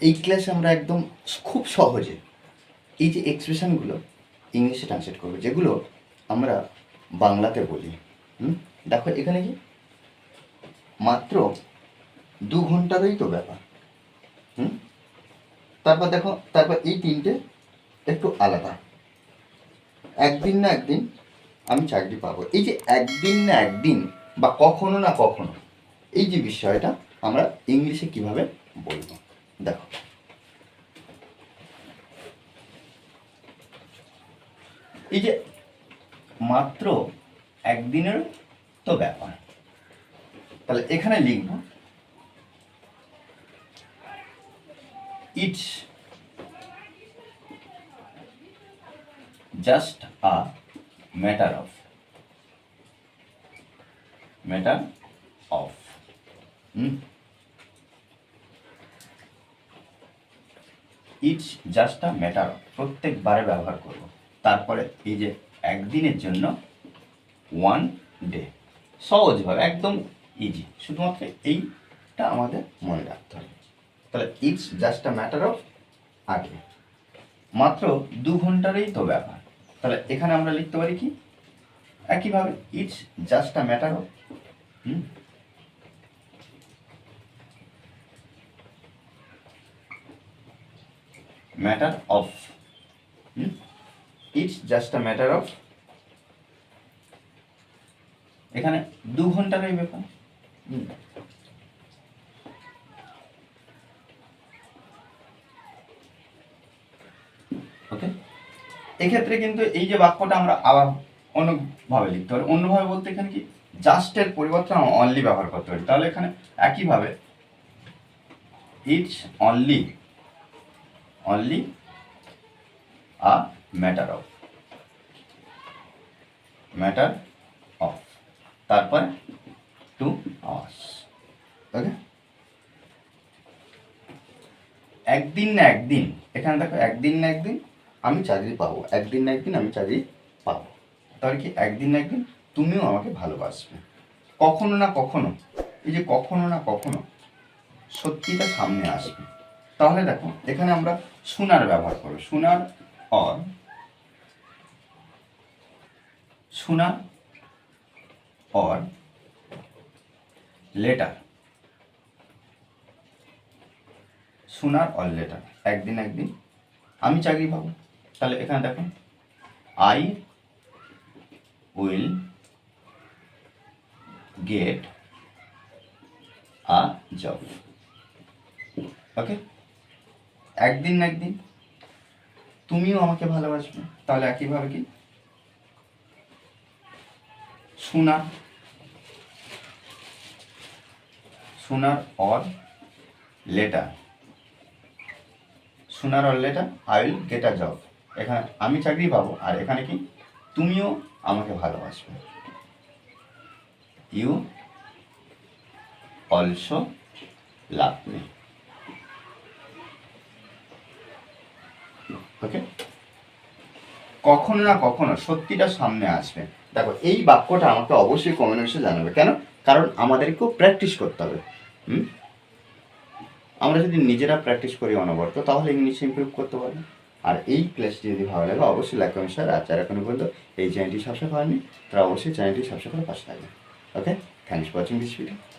এই ক্লাসে আমরা একদম খুব সহজে এই যে এক্সপ্রেশনগুলো ইংলিশে ট্রান্সলেট করব, যেগুলো আমরা বাংলাতে বলি, হুম? দেখো এখানে কি? মাত্র দু ঘন্টারই তো ব্যাপার, হুম? তারপর দেখো, তারপর এই তিনটে একটু আলাদা। একদিন না একদিন আমি চাকরি পাবো। এই যে একদিন না একদিন বা কখনো না কখনো, এই যে বিষয়টা আমরা ইংলিশে কীভাবে বলব? দেখো। এই যে মাত্র একদিনের তো ব্যাপার। তাহলে এখানে লিখব it's just a matter of matter of it's just a matter প্রত্যেকবারে ব্যবহার করব। তারপরে এই যে একদিনের জন্য ওয়ান ডে সহজভাবে, একদম ইজি শুধুমাত্র এইটা আমাদের মনে রাখতে হবে। তাহলে it's just a matter of আগে মাত্র দু ঘন্টারই তো ব্যাপার। তাহলে এখানে আমরা লিখতে পারি কি? একইভাবে it's just a matter of matter of it's just a matter of এখানে দু ঘন্টারই ব্যাপার। হুম। ওকে এক্ষেত্রে কিন্তু এই যে বাক্যটা আমরা আবার অন্যভাবে লিখতে পারি। অন্যভাবে বলতে এখানে কি? জাস্টের পরিবর্তে আমরা অনলি ব্যবহার করতে পারি। তাহলে এখানে একইভাবে it's only only a matter of matter of তারপর টু আওয়ার্স ওকে একদিন না একদিন, এখানে দেখো একদিন না একদিন আমি চাকরি পাবো, একদিন না একদিন আমি চাকরি পাবো। তাহলে কি একদিন না একদিন? তুমিও আমাকে ভালোবাসবে। কখনো না কখনো, এই যে কখনো না কখনো সত্যিটা সামনে আসবে। তাহলে দেখো, এখানে আমরা সোনার ব্যবহার করব। Sooner or sooner or later sooner or later একদিন একদিন। আমি চাকরি পাবো তাহলে এখানে দেখো I will get a job okay একদিন না একদিন তুমিও আমাকে ভালোবাসবে। তাহলে একইভাবে কি? শোনা sooner or later. Sooner or later I will get a job এখানে আমি চাকরি পাবো, আর এখানে কি? তুমিও আমাকে ভালোবাসবে। You also love me okay কখনো না কখনো সত্যিটা সামনে আসবে। দেখো, এই বাক্যটা আমাকে অবশ্যই কমেন্ট বক্সে জানাবে। কেন? কারণ আমাদেরকেও প্র্যাকটিস করতে হবে। হুম? আমরা যদি নিজেরা প্র্যাকটিস করি অনবরত, তাহলে ইংলিশ ইম্প্রুভ করতে পারব। আর এই ক্লাসটি যদি ভালো লাগে, অবশ্যই লাইক কমেন্ট শেয়ার আর যারা এখনও পর্যন্ত এই চ্যানেলটি সাবস্ক্রাইব করেনি তারা অবশ্যই চ্যানেলটি সাবস্ক্রাইব করে পাশে থাকবে okay thanks for watching this video